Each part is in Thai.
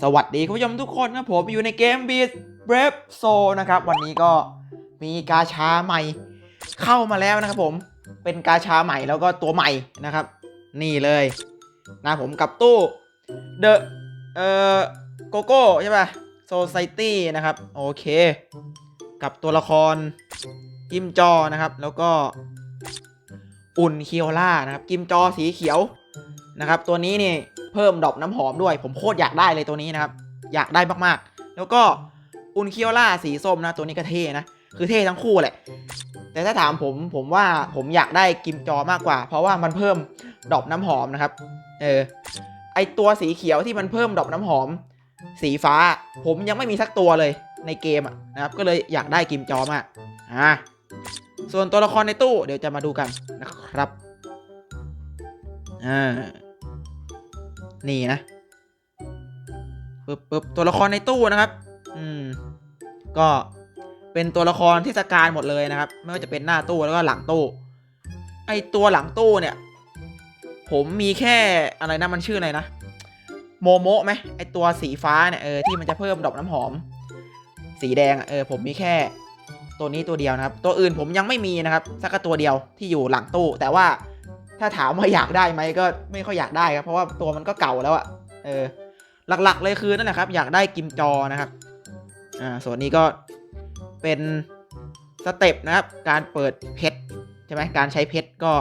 สวัสดีคุณผู้ชมทุกคนนะผมอยู่ในเกม Beat Brave Soul นะครับ วันนี้ก็มีกาชาใหม่เข้ามาแล้วนะครับผมเป็นกาชาใหม่แล้วก็ตัวใหม่นะครับ นี่เลยนะผมกับตู้ The เอ่อโกโก้ใช่ป่ะ Society นะครับ โอเค กับตัวละครกิมจอนะครับ แล้วก็อุ่นเคียวล่านะครับ กิมจอสีเขียวนะครับ ตัวนี้นี่ เพิ่มดอกน้ำหอมด้วย ผมโคตรอยากได้เลยตัวนี้นะครับ อยากได้มากๆ แล้วก็อุนเคียวล่าสีส้มนะ ตัวนี้ก็เท่นะ คือเท่ทั้งคู่แหละ แต่ถ้าถามผมผมว่าผมอยากได้กิมจอมากกว่า เพราะว่ามันเพิ่มดอกน้ำหอมนะครับ เออ ไอตัวสีเขียวที่มันเพิ่มดอกน้ำหอม สีฟ้า ผมยังไม่มีสักตัวเลยในเกมนะครับ ก็เลยอยากได้กิมจอมากอ่าส่วนตัวละครในตู้เดี๋ยวจะมาดูกันนะครับอ่า นี่นะปึ๊บปึ๊บตัวละครในตู้นะครับ อืม ก็เป็นตัวละครที่สการหมดเลยนะครับ ไม่ว่าจะเป็นหน้าตู้แล้วก็หลังตู้ ไอตัวหลังตู้เนี่ย ผมมีแค่อะไรนะมันชื่ออะไรนะโมโมะไหมไอตัวสีฟ้าเนี่ยเออที่มันจะเพิ่มดอกน้ำหอม สีแดงเออผมมีแค่ตัวนี้ตัวเดียวนะครับ ตัวอื่นผมยังไม่มีนะครับ สักตัวเดียวที่อยู่หลังตู้ แต่ว่า ถ้าถามว่าอยากได้ไหมก็ไม่ค่อยอยากได้ครับเพราะว่าตัวมันก็เก่าแล้วอะเออหลักๆเลยคือนั่นแหละครับ อยากได้กิมจอนะครับอ่าส่วนนี้ก็เป็นสเต็ปนะครับ การเปิดเพชรใช่ไหมการใช้เพชรก็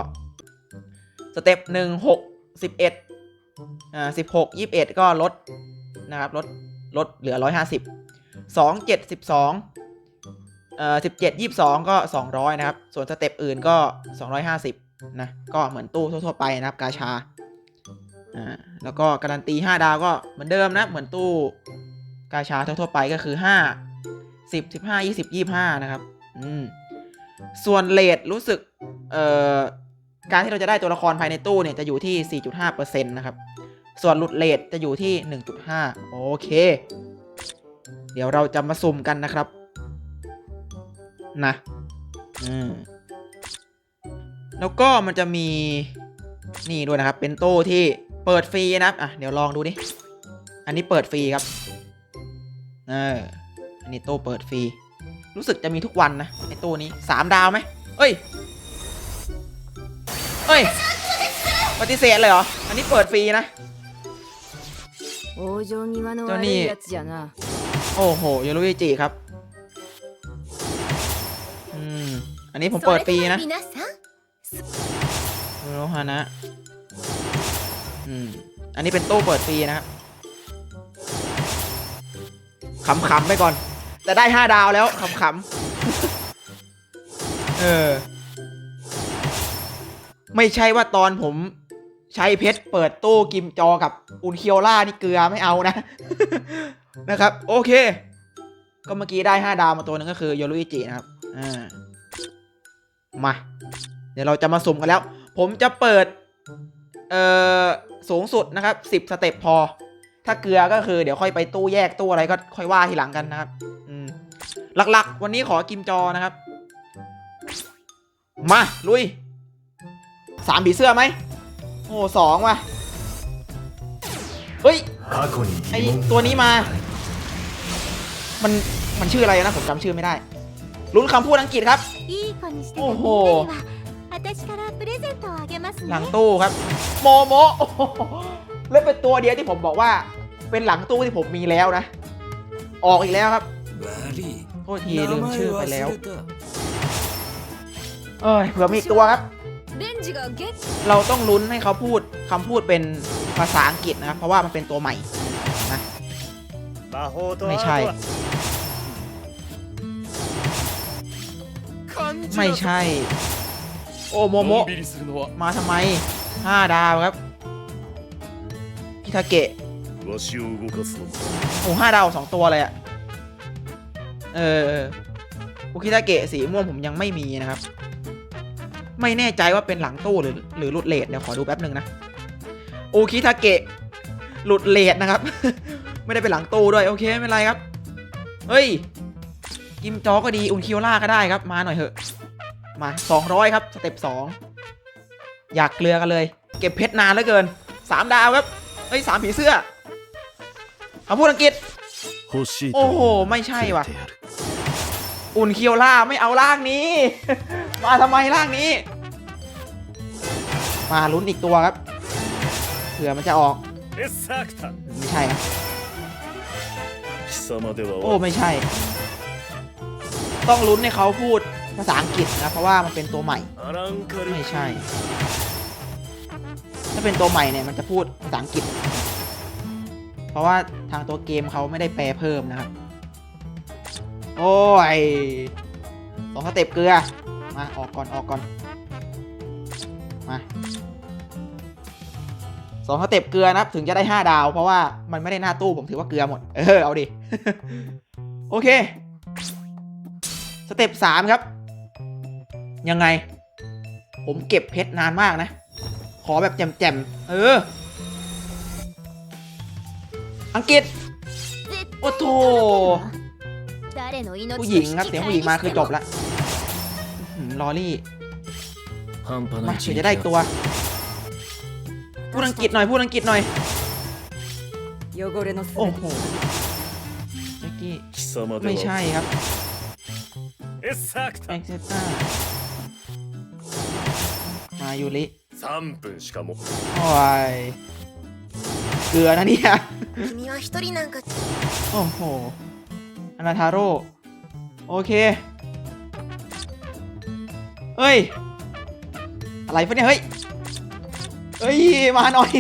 สเต็ปหนึ่งหกสิบเอ็ดอ่าสิบหกยี่สิบเอ็ดก็ลดนะครับลดลดเหลือร้อยห้าสิบสองเจ็ดสิบสองเอ่อสิบเจ็ดยี่สิบสองก็สองร้อยนะครับ ส่วนสเต็ปอื่นก็สองร้อยห้าสิบ นะก็เหมือนตู้ทั่วๆไปนะครับกาชาอ่าแล้วก็การันตี 5 ดาวก็เหมือนเดิมนะเหมือนตู้กาชาทั่วๆไปก็คือ 5 10 15 20 25 นะครับอืมส่วนเลทรู้สึกเอ่อการที่เราจะได้ตัวละครภายในตู้เนี่ยจะอยู่ที่ 4.5%นะครับ ส่วนหลุดเลทจะอยู่ที่ 1.5 โอเค เดี๋ยวเราจะมาสุ่มกันนะครับ นะ อืม แล้วก็มันจะมีนี่ด้วยนะครับ เป็นโต้ที่เปิดฟรีนะครับอะเดี๋ยวลองดูดิ อันนี้เปิดฟรีครับ เออ อันนี้โต้เปิดฟรี รู้สึกจะมีทุกวันนะไอ้ตู้นี้สามดาวไหมเอ้ย เอ้ย ปฏิเสธเลยเหรอ อันนี้เปิดฟรีนะเจ้านี่โอ้โหยูรุยจิครับ อืม อันนี้ผมเปิดฟรีนะ โรฮานะ อืม อันนี้เป็นตู้เปิดฟรีนะครับขำๆไปก่อน แต่ได้ห้าดาวแล้วขำๆเออ ไม่ใช่ว่าตอนผมใช้เพชรเปิดตู้กิมจอกับอุนเคียวล่านี่เกลือไม่เอานะ นะครับ โอเค ก็เมื่อกี้ได้ห้าดาวมาตัวหนึงก็คือโยรุอิจินะครับ อ่า มา ดี๋ยวเราจะมาสุ่มกันแล้ว ผมจะเปิด เอ่อ สูงสุดนะครับสิบสเต็ปพอ ถ้าเกลือก็คือเดี๋ยวค่อยไปตู้แยกตู้อะไรก็ค่อยว่าทีหลังกันนะครับ อืม หลักๆ วันนี้ขอกิมจอนะครับ มา ลุยสามผีเสื้อไหมโอ้สองว่ะ เฮ้ย ไอตัวนี้มา มันมันชื่ออะไรนะ ผมจำชื่อไม่ได้ ลุ้นคำพูดอังกฤษครับ โอ้โห หลังตู้ครับ โมโมและเป็นตัวเดียวที่ผมบอกว่า เป็นหลังตู้ที่ผมมีแล้วนะ ออกอีกแล้วครับโทษทีลืมชื่อไปแล้ว เอ้ยเผื่อมีตัวครับ เราต้องลุ้นให้เขาพูดคำพูดเป็นภาษาอังกฤษนะครับ เพราะว่ามันเป็นตัวใหม่นะไม่ใช่ ไม่ใช่ โอ้โมโมะมาทำไมห้าดาวครับพิทาเกะโอ้ห้าดาวสองตัวเลยอะเออโอคิทาเกะสีม่วงผมยังไม่มีนะครับ ไม่แน่ใจว่าเป็นหลังตู้หรือหรือหลุดเลดเดี๋ยวขอดูแป๊บหนึ่งนะโอคิทาเกะหลุดเลดนะครับ ไม่ได้เป็นหลังตู้ด้วยโอเคไม่เป็นไรครับ เฮ้ยกิมจอก็ดีอุนคิโอล่าก็ได้ครับ มาหน่อยเถอะ มา 200 ครับ สเต็ป2อยากเกลือกันเลย เก็บเพชรนานเหลือเกิน 3 ดาวครับ เอ้ยสามผีเสื้อคำพูดอังกฤษ โอ้โห ไม่ใช่วะอุ่นเคียวล่าไม่เอาล่างนี้ มาทำไมล่างนี้ มาลุ้นอีกตัวครับ เผื่อมันจะออก ไม่ใช่โอ้ ไม่ใช่ ต้องลุ้นให้เขาพูด ภาษาอังกฤษนะเพราะว่ามันเป็นตัวใหม่ ไม่ใช่ ถ้าเป็นตัวใหม่เนี่ยมันจะพูดภาษาอังกฤษ เพราะว่าทางตัวเกมเขาไม่ได้แปลเพิ่มนะครับ โอ้ยสองสเต็ปเกลือ มาออกก่อนออกก่อน มาสองสเต็ปเกลือนะถึงจะได้ห้าดาว เพราะว่ามันไม่ได้หน้าตู้ผมถือว่าเกลือหมด เออเอาดิ โอเค สเต็ปสามครับ ยังไง ผมเก็บเพชรนานมากนะ ขอแบบแจ่มๆ เออ อังกฤษ โอ้โถผู้หญิงครับ เสียงผู้หญิงมาคือจบละลอรี่มาเดี๋ยจะได้ตัว พูดอังกฤษหน่อย พูดอังกฤษหน่อยโอ้โหไม่ใช่ครับเอ็กเซต้า ยูริ 3分しかも โอ้ย เกลือนะเนี่ย 君は一人なんか โอ้โหอนาทาโร่ โอเค เฮ้ย อะไรปะเนี่ย เฮ้ย เฮ้ย มาหน่อย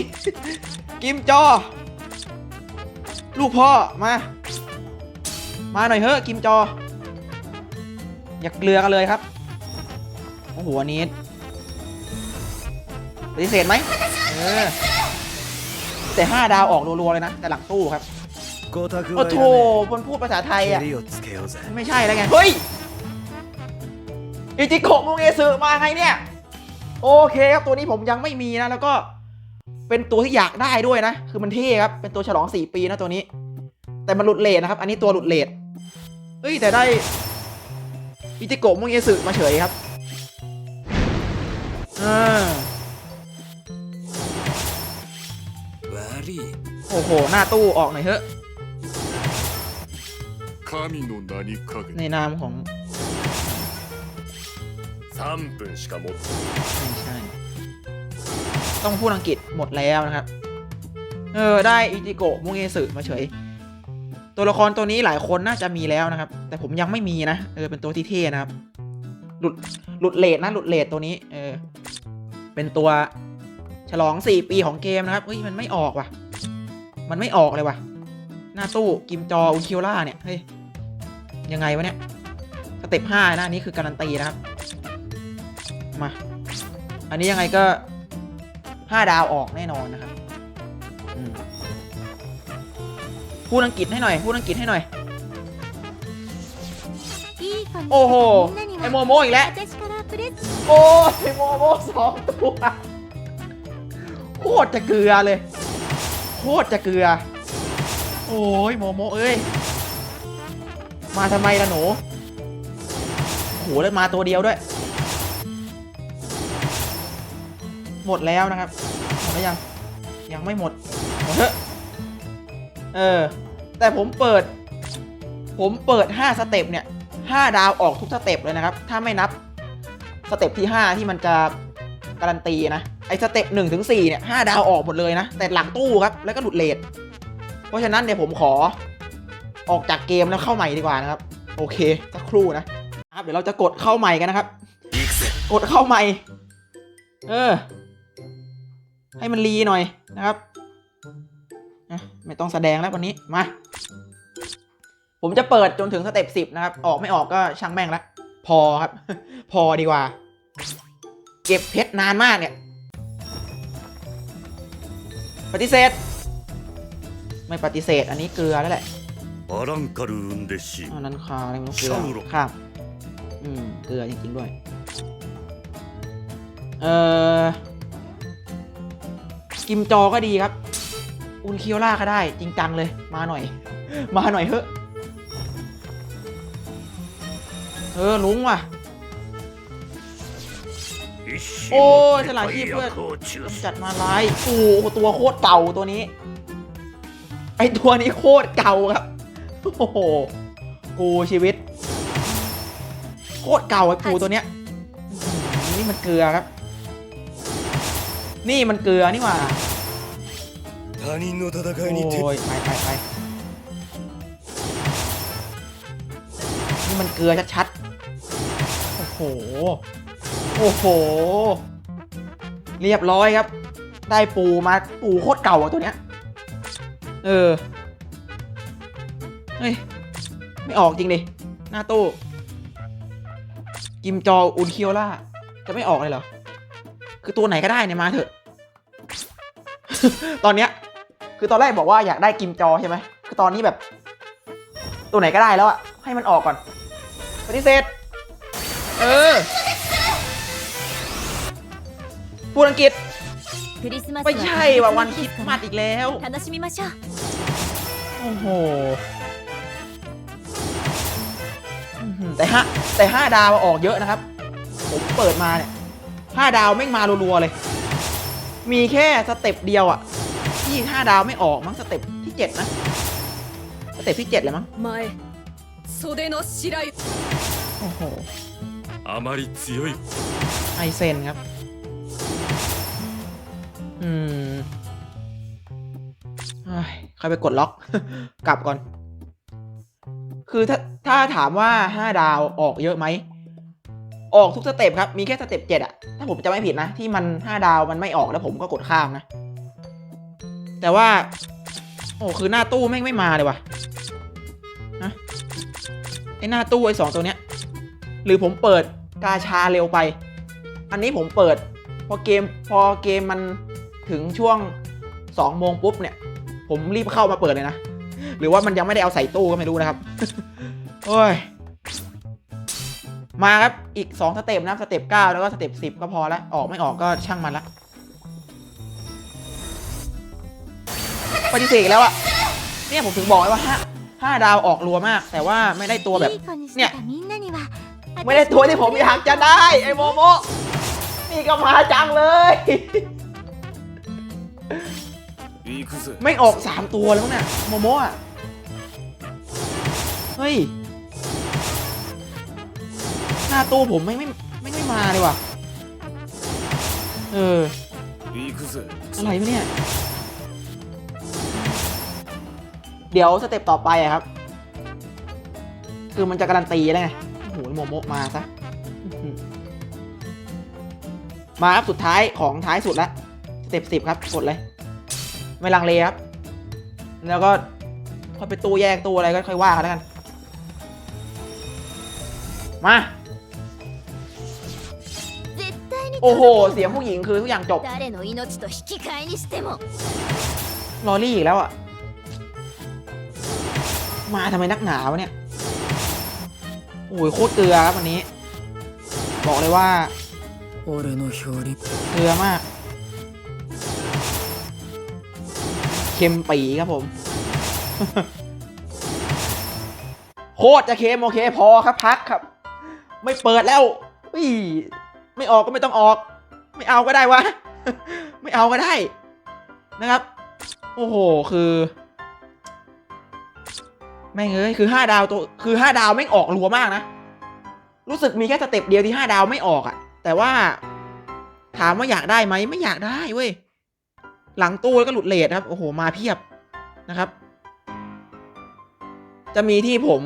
กิมจอ ลูกพ่อ มา มาหน่อยเฮ้ยกิมจอ อยากเกลือกันเลยครับ โอ้โหอันนี้ ปฏิเสธไหมเออแต่ห้าดาวออกรัวๆเลยนะ แต่หลังตู้ครับ โอ้โถมันพูดภาษาไทยอะ ไม่ใช่แล้วไง เฮ้ย อิจิโกะมุงเอซึมาไงเนี่ย โอเคครับตัวนี้ผมยังไม่มีนะ แล้วก็เป็นตัวที่อยากได้ด้วยนะ คือมันเท่ครับ เป็นตัวฉลอง 4 ปีนะตัวนี้ แต่มันหลุดเลทนะครับ อันนี้ตัวหลุดเลทเฮ้ย แต่ได้อิจิโกะมุงเอซึมาเฉยครับอ่า 悪い โอ้โห หน้าตู้ออกหน่อยเถอะ 神の名にかけ ในนามของ 3分しか持って ไม่ใช่ ต้องพูดอังกฤษหมดแล้วนะครับ เออ ได้อิจิโกะมุงเอสึมาเฉย ตัวละครตัวนี้หลายคนน่าจะมีแล้วนะครับ แต่ผมยังไม่มีนะ เออ เป็นตัวที่เท่นะครับ หลุด หลุดเลทนะ หลุดเลทตัวนี้ เออ เป็นตัวฉลอง 4 ปีของเกมนะครับ เฮ้ย มันไม่ออกว่ะ มันไม่ออกเลยว่ะ หน้าตู้กิมจออุคิโอล่าเนี่ย เฮ้ย ยังไงวะเนี่ย สเต็ปห้าน้านี้คือการันตีนะครับ มา อันนี้ยังไงก็ห้าดาวออกแน่นอนนะครับพูดอังกฤษให้หน่อย พูดอังกฤษให้หน่อย โอ้โห ไอโมโมอีกแล้ว โอ้ยโมโมสองตัว โคตรจะเกลือเลย คตรจะเกลือ โอ้ยโมโมเอ้ย มาทำไมล่ะหนูโหแล้วมาตัวเดียวด้วย หมดแล้วนะครับ หมดแล้วยัง ยังไม่หมดหมดเถอะเออ แต่ผมเปิด ผมเปิด 5 สเต็ปเนี่ย 5 ดาวออกทุกสเต็ปเลยนะครับ ถ้าไม่นับ สเต็ปที่ 5 ที่มันจะการันตีนะ ไอ้สเต็ปหนึ่งถึงสี่เนี่ยห้าดาวออกหมดเลยนะ แต่หลังตู้ครับ แล้วก็หลุดเลทเพราะฉะนั้นเดี๋ยวผมขอออกจากเกมแล้วเข้าใหม่ดีกว่านะครับ โอเคสักครู่นะครับเดี๋ยวเราจะกดเข้าใหม่กันนะครับ กดเข้าใหม่ เออ ให้มันรีหน่อยนะครับไม่ต้องแสดงแล้ววันนี้มา ผมจะเปิดจนถึงสเต็ปสิบนะครับ ออกไม่ออกก็ช่างแม่งละพอครับ พอดีกว่า เก็บเพชรนานมากเนี่ย ปฏิเสธ ไม่ปฏิเสธ อันนี้เกลือแล้วแหละ アランカルウンデシ อันนั้นคาอะไรไม่รู้เกลือ ชาโร ข้ามอืม เกลือจริงๆด้วย เออกิมจอก็ดีครับ อุนเคียวล่าก็ได้ จริงจังเลย มาหน่อย มาหน่อยเถอะ เออ ลุงว่ะ โอ้ฉลาดที่เพื่อนจัดมาไลายโอ้ตัวโคตรเก่าตัวนี้ ไอตัวนี้โคตรเก่าครับ โอ้โห กูชีวิต โคตรเก่าไอกูตัวเนี้ย นี่มันเกลือครับ นี่มันเกลือนี่หว่าโอ้ยไปไปไปนี่มันเกลือชัดๆ โอ้โห โอ้โห เรียบร้อยครับ ได้ปูมาปูโคตรเก่าอะตัวเนี้ย เออ เฮ้ย ไม่ออกจริงดิ หน้าตู้ กิมจออุนเคียวล่า จะไม่ออกเลยเหรอ คือตัวไหนก็ได้เนี่ยมาเถอะ ตอนเนี้ย คือตอนแรกบอกว่าอยากได้กิมจอใช่ไหม คือตอนนี้แบบ ตัวไหนก็ได้แล้วอะให้มันออกก่อนปฏิเสธเออ พูดอังกฤษ クリスマス ไม่ใช่ว่ะวันคริสต์มาส ス อีกแล้ว 楽しみましょう โอ้โหอื้อหือแต่ห้าแต่ห้าดาวออกเยอะนะครับ ผมเปิดมาเนี่ยห้าดาวไม่งมารัวๆเลย มีแค่สเต็ปเดียวอะที่ห้าดาวไม่ออกมั้งสเต็ปที่เจ็ดนะ สเต็ปที่เจ็ดเลยมั้ง 前袖の白い โอ้โห あまり強い ไอเซนครับ อืมใครไปกดล็อก กลับก่อน คือถ้าถ้าถามว่าห้าดาวออกเยอะไหม ออกทุกสเต็ปครับ มีแค่สเต็ปเจ็ดอะถ้าผมจะไม่ผิดนะ ที่มันห้าดาวมันไม่ออกแล้วผมก็กดข้ามนะ แต่ว่า โอ้คือหน้าตู้แม่งไม่มาเลยว่ะนะไอหน้าตู้ไอสองตัวเนี้ย หรือผมเปิดกาชาเร็วไป อันนี้ผมเปิด พอเกมพอเกมมัน ถึงช่วงสองโมงปุ๊บเนี่ย ผมรีบเข้ามาเปิดเลยนะ หรือว่ามันยังไม่ได้เอาใส่ตู้ก็ไม่รู้นะครับ โอ้ย มาครับอีกสองสเต็ปนะสเต็ปเก้าแล้วก็สเต็ปสิบก็พอแล้วออกไม่ออกก็ช่างมันละปฏิเสธแล้วอะเนี่ยผมถึงบอกไว้ว่าห้าห้าดาวออกรัวมาก แต่ว่าไม่ได้ตัวแบบเนี่ยไม่ได้ตัวที่ผมอยากจะได้ไอ้โมโมนี่ก็มาจังเลย ไม่ออกสามตัวแล้วเนี่ยโมโมะเฮ้ย หน้าตู้ผมไม่ไม่ไม่ไม่มาเลยว่ะ เออ อะไรเนี่ย เดี๋ยวสเต็ปต่อไปอะครับ คือมันจะการันตีแล้วไงโอ้โหโมโมมาซะมาครับสุดท้ายของท้ายสุดละสเต็ปสิบครับ กดเลย ไม่ลังเลครับ แล้วก็ค่อยไปตู้แยกตู้อะไรก็ค่อยว่ากันแล้วกัน มา โอ้โห เสียงผู้หญิงคือทุกอย่างจบลอรี่อีกแล้วอะ มาทำไมนักหนาวเนี่ย โอ้ยโคตรเกลือครับวันนี้ บอกเลยว่าเกลือมาก ค็มปีครับผม โคตรจะเค็มโอเคพอครับพักครับ ไม่เปิดแล้วอุ้ยไม่ออกก็ไม่ต้องออก ไม่เอาก็ได้วะ ไม่เอาก็ได้ นะครับ โอ้โห คือแม่งเอ้ยคือห้าดาวตัวคือห้าดาวไม่งออกรัวมากนะ รู้สึกมีแค่สเต็ปเดียวที่ห้าดาวไม่ออกอะแต่ว่า ถามว่าอยากได้ไหมไม่อยากได้เว้ย หลังตู้แล้วก็หลุดเลทครับ โอ้โห มาเพียบนะครับ จะมีที่ผม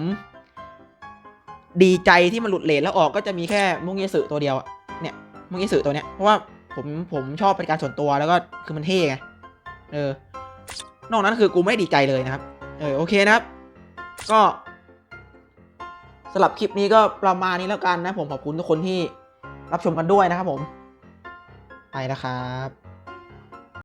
ดีใจที่มันหลุดเลทแล้วออกก็จะมีแค่มุงเยสึตัวเดียวเนี่ยมุงเยสึตัวเนี้ยเพราะว่าผมผมชอบเป็นการส่วนตัวแล้วก็คือมันเท่ไงเออ นอกนั้นคือกูไม่ดีใจเลยนะครับ เออโอเคนะครับ ก็สำหรับคลิปนี้ก็ประมาณนี้แล้วกันนะ ผมขอบคุณทุกคนที่รับชมกันด้วยนะครับผม ไปแล้วครับ